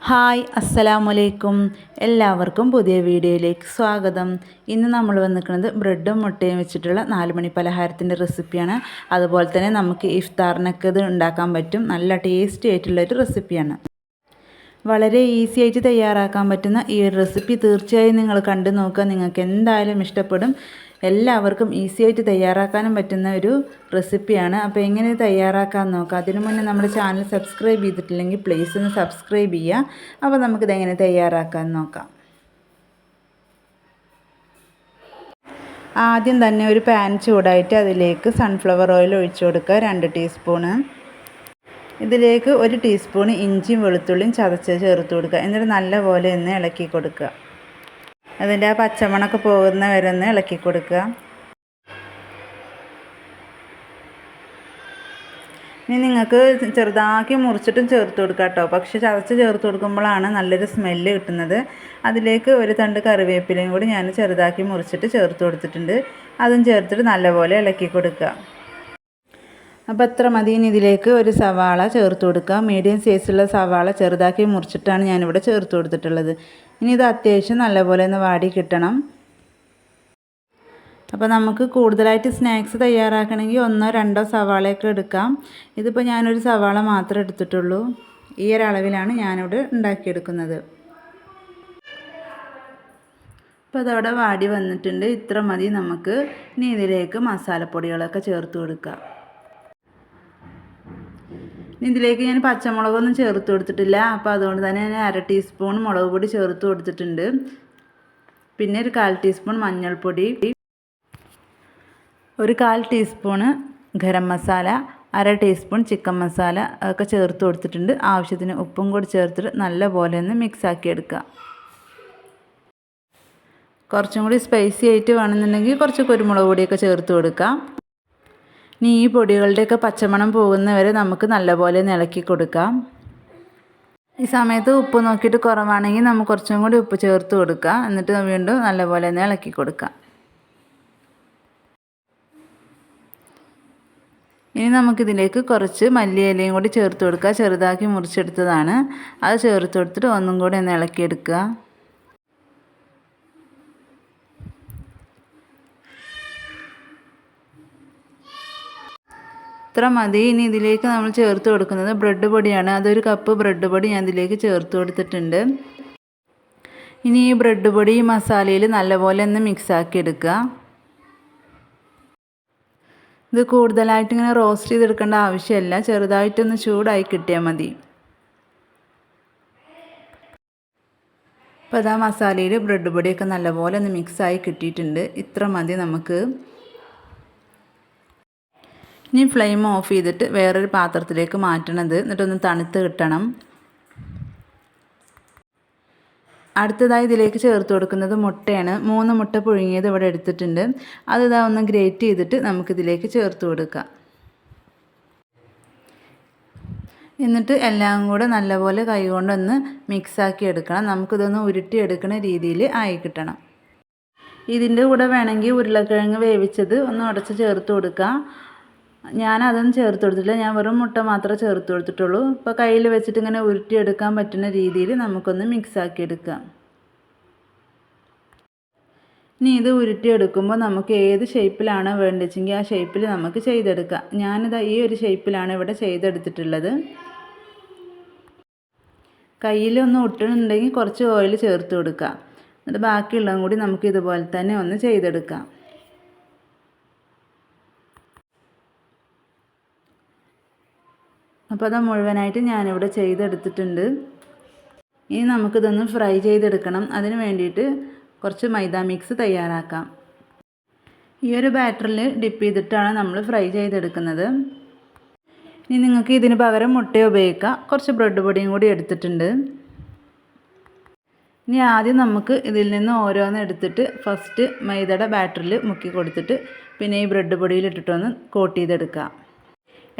Hi അസ്സലാമലൈക്കും. എല്ലാവർക്കും പുതിയ വീഡിയോയിലേക്ക് സ്വാഗതം. ഇന്ന് നമ്മൾ വന്നിരിക്കുന്നത് ബ്രെഡും മുട്ടയും വെച്ചിട്ടുള്ള നാലുമണി പലഹാരത്തിന്റെ റെസിപ്പിയാണ്. അതുപോലെ തന്നെ നമുക്ക് ഇഫ്താറിനൊക്കെ ഇത് ഉണ്ടാക്കാൻ പറ്റും. നല്ല ടേസ്റ്റി ആയിട്ടുള്ളൊരു റെസിപ്പിയാണ്. വളരെ ഈസി ആയിട്ട് തയ്യാറാക്കാൻ പറ്റുന്ന ഈ ഒരു റെസിപ്പി തീർച്ചയായും നിങ്ങൾ കണ്ടു നോക്കുക. നിങ്ങൾക്ക് എന്തായാലും ഇഷ്ടപ്പെടും. എല്ലാവർക്കും ഈസി ആയിട്ട് തയ്യാറാക്കാനും പറ്റുന്ന ഒരു റെസിപ്പിയാണ് അപ്പോൾ എങ്ങനെ തയ്യാറാക്കാൻ നോക്കാം. അതിനു മുന്നേ നമ്മുടെ ചാനൽ സബ്സ്ക്രൈബ് ചെയ്തിട്ടില്ലെങ്കിൽ പ്ലീസ് ഒന്ന് സബ്സ്ക്രൈബ് ചെയ്യുക. അപ്പോൾ നമുക്കിത് എങ്ങനെ തയ്യാറാക്കാൻ നോക്കാം. ആദ്യം തന്നെ ഒരു പാൻ ചൂടായിട്ട് അതിലേക്ക് സൺഫ്ലവർ ഓയിൽ ഒഴിച്ചു കൊടുക്കുക. രണ്ട് ടീസ്പൂണ് ഇതിലേക്ക് ഒരു ടീസ്പൂൺ ഇഞ്ചിയും വെളുത്തുള്ളിയും ചതച്ച് ചേർത്ത് കൊടുക്കുക. എന്നിട്ട് നല്ലപോലെ ഒന്ന് ഇളക്കി കൊടുക്കുക. അതിന്റെ ആ പച്ചമണൊക്കെ പോകുന്ന വരെ ഒന്ന് ഇളക്കി കൊടുക്കുക. ഇനി നിങ്ങൾക്ക് ചെറുതാക്കി മുറിച്ചിട്ടും ചേർത്ത് കൊടുക്കുക കേട്ടോ. പക്ഷെ ചതച്ച് ചേർത്ത് കൊടുക്കുമ്പോഴാണ് നല്ലൊരു സ്മെല്ല് കിട്ടുന്നത്. അതിലേക്ക് ഒരു തണ്ട് കറിവേപ്പിലയും കൂടി ഞാൻ ചെറുതാക്കി മുറിച്ചിട്ട് ചേർത്ത് കൊടുത്തിട്ടുണ്ട്. അതും ചേർത്തിട്ട് നല്ലപോലെ ഇളക്കി കൊടുക്കുക. അപ്പോൾ എത്ര മതി ഇനി ഇതിലേക്ക് ഒരു സവാള ചേർത്ത് കൊടുക്കുക. മീഡിയം സൈസുള്ള സവാള ചെറുതാക്കി മുറിച്ചിട്ടാണ് ഞാനിവിടെ ചേർത്ത് കൊടുത്തിട്ടുള്ളത്. ഇനി ഇത് അത്യാവശ്യം നല്ലപോലെ ഒന്ന് വാടി കിട്ടണം. അപ്പോൾ നമുക്ക് കൂടുതലായിട്ട് സ്നാക്സ് തയ്യാറാക്കണമെങ്കിൽ ഒന്നോ രണ്ടോ സവാളയൊക്കെ എടുക്കാം. ഇതിപ്പോൾ ഞാനൊരു സവാള മാത്രമേ എടുത്തിട്ടുള്ളൂ. ഈ ഒരളവിലാണ് ഞാനിവിടെ ഉണ്ടാക്കിയെടുക്കുന്നത്. അപ്പോൾ അതവിടെ വാടി വന്നിട്ടുണ്ട്. ഇത്ര മതി നമുക്ക്. ഇനി ഇതിലേക്ക് മസാലപ്പൊടികളൊക്കെ ചേർത്ത് കൊടുക്കാം. ഇതിലേക്ക് ഞാൻ പച്ചമുളകൊന്നും ചേർത്ത് കൊടുത്തിട്ടില്ല. അപ്പോൾ അതുകൊണ്ട് തന്നെ ഞാൻ അര ടീസ്പൂൺ മുളക് പൊടി ചേർത്ത് കൊടുത്തിട്ടുണ്ട്. പിന്നെ ഒരു കാൽ ടീസ്പൂൺ മഞ്ഞൾപ്പൊടി. ഒരു കാൽ ടീസ്പൂണ് ഗരം മസാല അര ടീസ്പൂൺ ചിക്കൻ മസാല ഒക്കെ ചേർത്ത് കൊടുത്തിട്ടുണ്ട്. ആവശ്യത്തിന് ഉപ്പും കൂടി ചേർത്തിട്ട് നല്ലപോലെ ഒന്ന് മിക്സാക്കി എടുക്കുക. കുറച്ചും കൂടി സ്പൈസി ആയിട്ട് വേണമെന്നുണ്ടെങ്കിൽ കുറച്ച് കുരുമുളക് പൊടിയൊക്കെ ചേർത്ത് കൊടുക്കാം. ഇനി ഈ പൊടികളുടെയൊക്കെ പച്ചമണം പോകുന്നവരെ നമുക്ക് നല്ലപോലെ ഇളക്കി കൊടുക്കാം. ഈ സമയത്ത് ഉപ്പ് നോക്കിയിട്ട് കുറവാണെങ്കിൽ നമുക്ക് കുറച്ചും കൂടി ഉപ്പ് ചേർത്ത് കൊടുക്കാം. എന്നിട്ട് വീണ്ടും നല്ലപോലെ ഒന്ന് ഇളക്കി കൊടുക്കാം. ഇനി നമുക്കിതിലേക്ക് കുറച്ച് മല്ലിയിലയും കൂടി ചേർത്ത് കൊടുക്കുക. ചെറുതാക്കി മുറിച്ചെടുത്തതാണ്. അത് ചേർത്ത് കൊടുത്തിട്ട് ഒന്നും കൂടി ഒന്ന് ഇളക്കിയെടുക്കുക. ഇത്ര മതി ഇനി ഇതിലേക്ക് നമ്മൾ ചേർത്ത് കൊടുക്കുന്നത് ബ്രെഡ് പൊടിയാണ്. അതൊരു കപ്പ് ബ്രെഡ് പൊടി ഞാൻ ഇതിലേക്ക് ചേർത്ത് കൊടുത്തിട്ടുണ്ട്. ഇനി ഈ ബ്രെഡ് പൊടി ഈ മസാലയിൽ നല്ലപോലെ ഒന്ന് മിക്സാക്കി എടുക്കുക. ഇത് കൂടുതലായിട്ട് ഇങ്ങനെ റോസ്റ്റ് ചെയ്തെടുക്കേണ്ട ആവശ്യമില്ല. ചെറുതായിട്ടൊന്ന് ചൂടായി കിട്ടിയാൽ മതി. അപ്പോൾ അതാ മസാലയിൽ ബ്രെഡ് പൊടിയൊക്കെ നല്ലപോലെ ഒന്ന് മിക്സായി കിട്ടിയിട്ടുണ്ട്. ഇത്ര മതി നമുക്ക്. ഇനി ഫ്ലെയിം ഓഫ് ചെയ്തിട്ട് വേറൊരു പാത്രത്തിലേക്ക് മാറ്റണത്. എന്നിട്ടൊന്ന് തണുത്ത് കിട്ടണം. അടുത്തതായി ഇതിലേക്ക് ചേർത്ത് കൊടുക്കുന്നത് മുട്ടയാണ്. മൂന്ന് മുട്ട പുഴുങ്ങിയത് ഇവിടെ എടുത്തിട്ടുണ്ട്. അത് ഇതാ ഒന്ന് ഗ്രേറ്റ് ചെയ്തിട്ട് നമുക്കിതിലേക്ക് ചേർത്ത് കൊടുക്കാം. എന്നിട്ട് എല്ലാം കൂടെ നല്ലപോലെ കൈകൊണ്ടൊന്ന് മിക്സാക്കി എടുക്കണം. നമുക്കിതൊന്ന് ഉരുട്ടിയെടുക്കുന്ന രീതിയിൽ ആയി കിട്ടണം. ഇതിന്റെ കൂടെ വേണമെങ്കിൽ ഉരുളക്കിഴങ്ങ് വേവിച്ചത് ഒന്ന് ഉടച്ച് ചേർത്ത് കൊടുക്കാം. ഞാൻ അതൊന്നും ചേർത്ത് കൊടുത്തില്ല ഞാൻ വെറും മുട്ട മാത്രമേ ചേർത്ത് കൊടുത്തിട്ടുള്ളൂ. ഇപ്പോൾ കയ്യിൽ വെച്ചിട്ട് ഇങ്ങനെ ഉരുട്ടിയെടുക്കാൻ പറ്റുന്ന രീതിയിൽ നമുക്കൊന്ന് മിക്സ് ആക്കി എടുക്കാം. ഇനി ഇത് ഉരുട്ടിയെടുക്കുമ്പോൾ നമുക്ക് ഏത് ഷേപ്പിലാണ് വേണ്ടതെങ്കിൽ ആ ഷേപ്പിൽ നമുക്ക് ചെയ്തെടുക്കാം. ഞാനിത് ഈ ഒരു ഷേപ്പിലാണ് ഇവിടെ ചെയ്തെടുത്തിട്ടുള്ളത്. കയ്യിലൊന്ന് ഒട്ടുന്നുണ്ടെങ്കിൽ കുറച്ച് ഓയിൽ ചേർത്ത് കൊടുക്കാം. എന്നിട്ട് ബാക്കിയുള്ളതും കൂടി നമുക്ക് ഇതുപോലെ തന്നെ ഒന്ന് ചെയ്തെടുക്കാം. അപ്പോൾ അത് മുഴുവനായിട്ട് ഞാനിവിടെ ചെയ്തെടുത്തിട്ടുണ്ട്. ഇനി നമുക്കിതൊന്ന് ഫ്രൈ ചെയ്തെടുക്കണം. അതിന് വേണ്ടിയിട്ട് കുറച്ച് മൈദ മിക്സ് തയ്യാറാക്കാം. ഈ ഒരു ബാറ്ററിൽ ഡിപ്പ് ചെയ്തിട്ടാണ് നമ്മൾ ഫ്രൈ ചെയ്തെടുക്കുന്നത്. ഇനി നിങ്ങൾക്ക് ഇതിന് പകരം മുട്ട ഉപയോഗിക്കാം. കുറച്ച് ബ്രെഡ് പൊടിയും കൂടി എടുത്തിട്ടുണ്ട്. ഇനി ആദ്യം നമുക്ക് ഇതിൽ നിന്ന് ഓരോന്ന് എടുത്തിട്ട് ഫസ്റ്റ് മൈദയുടെ ബാറ്ററിൽ മുക്കി കൊടുത്തിട്ട് പിന്നെ ഈ ബ്രെഡ് പൊടിയിൽ ഇട്ടിട്ടൊന്ന് കോട്ട് ചെയ്തെടുക്കാം.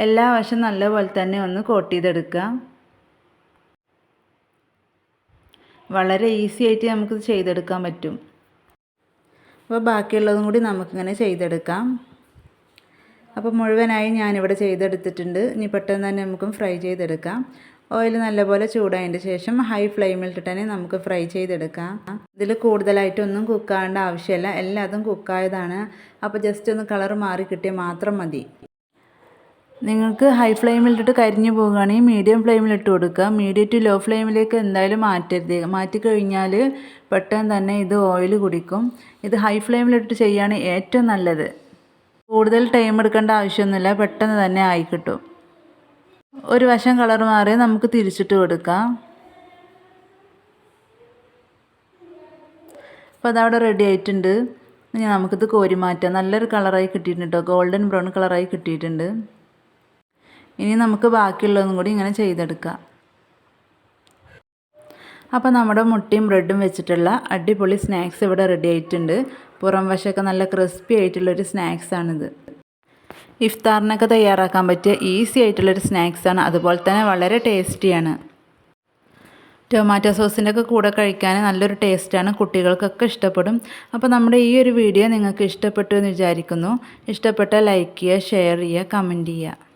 എല്ലാ വശം നല്ലപോലെ തന്നെ ഒന്ന് കോട്ട് ചെയ്തെടുക്കുക. വളരെ ഈസി ആയിട്ട് നമുക്കിത് ചെയ്തെടുക്കാൻ പറ്റും. അപ്പോൾ ബാക്കിയുള്ളതും കൂടി നമുക്കിങ്ങനെ ചെയ്തെടുക്കാം. അപ്പോൾ മുഴുവനായി ഞാനിവിടെ ചെയ്തെടുത്തിട്ടുണ്ട്. ഇനി പെട്ടെന്ന് തന്നെ നമുക്കും ഫ്രൈ ചെയ്തെടുക്കാം. ഓയിൽ നല്ലപോലെ ചൂടായതിന്റെ ശേഷം ഹൈ ഫ്ലെയിമിലിട്ട് തന്നെ നമുക്ക് ഫ്രൈ ചെയ്തെടുക്കാം. ഇതിൽ കൂടുതലായിട്ടൊന്നും കുക്കാവേണ്ട ആവശ്യമില്ല. എല്ലാതും കുക്കായതാണ്. അപ്പോൾ ജസ്റ്റ് ഒന്ന് കളർ മാറി കിട്ടിയാൽ മാത്രം മതി. നിങ്ങൾക്ക് ഹൈ ഫ്ലെയിമിലിട്ടിട്ട് കരിഞ്ഞു പോകുകയാണെങ്കിൽ മീഡിയം ഫ്ലെയിമിലിട്ട് കൊടുക്കുക. മീഡിയം ടു ലോ ഫ്ലെയിമിലേക്ക് എന്തായാലും മാറ്റരുത്. മാറ്റി കഴിഞ്ഞാൽ പെട്ടെന്ന് തന്നെ ഇത് ഓയിൽ കുടിക്കും. ഇത് ഹൈ ഫ്ലെയിമിലിട്ട് ചെയ്യുകയാണ് ഏറ്റവും നല്ലത്. കൂടുതൽ ടൈം എടുക്കേണ്ട ആവശ്യമൊന്നുമില്ല. പെട്ടെന്ന് തന്നെ ആയി കിട്ടും. ഒരു വശം കളർ മാറി നമുക്ക് തിരിച്ചിട്ട് കൊടുക്കാം. അപ്പോൾ അതവിടെ റെഡി ആയിട്ടുണ്ട്. ഇനി നമുക്കിത് കോരി മാറ്റാം. നല്ലൊരു കളറായി കിട്ടിയിട്ടുണ്ട് കേട്ടോ ഗോൾഡൻ ബ്രൗൺ കളറായി കിട്ടിയിട്ടുണ്ട്. ഇനി നമുക്ക് ബാക്കിയുള്ളതും കൂടി ഇങ്ങനെ ചെയ്തെടുക്കാം. അപ്പോൾ നമ്മുടെ മുട്ടയും ബ്രെഡും വെച്ചിട്ടുള്ള അടിപൊളി സ്നാക്സ് ഇവിടെ റെഡി ആയിട്ടുണ്ട്. പുറം വശമൊക്കെ നല്ല ക്രിസ്പി ആയിട്ടുള്ളൊരു സ്നാക്സാണിത് ഇഫ്താറിനൊക്കെ തയ്യാറാക്കാൻ പറ്റിയ ഈസി ആയിട്ടുള്ളൊരു സ്നാക്സാണ് അതുപോലെ തന്നെ വളരെ ടേസ്റ്റിയാണ് ടൊമാറ്റോ സോസിന്റെ ഒക്കെ കൂടെ കഴിക്കാൻ നല്ലൊരു ടേസ്റ്റാണ് കുട്ടികൾക്കൊക്കെ ഇഷ്ടപ്പെടും. അപ്പോൾ നമ്മുടെ ഈ ഒരു വീഡിയോ നിങ്ങൾക്ക് ഇഷ്ടപ്പെട്ടു എന്ന് വിചാരിക്കുന്നു. ഇഷ്ടപ്പെട്ട ലൈക്ക് ചെയ്യുക ഷെയർ ചെയ്യുക കമന്റ് ചെയ്യുക.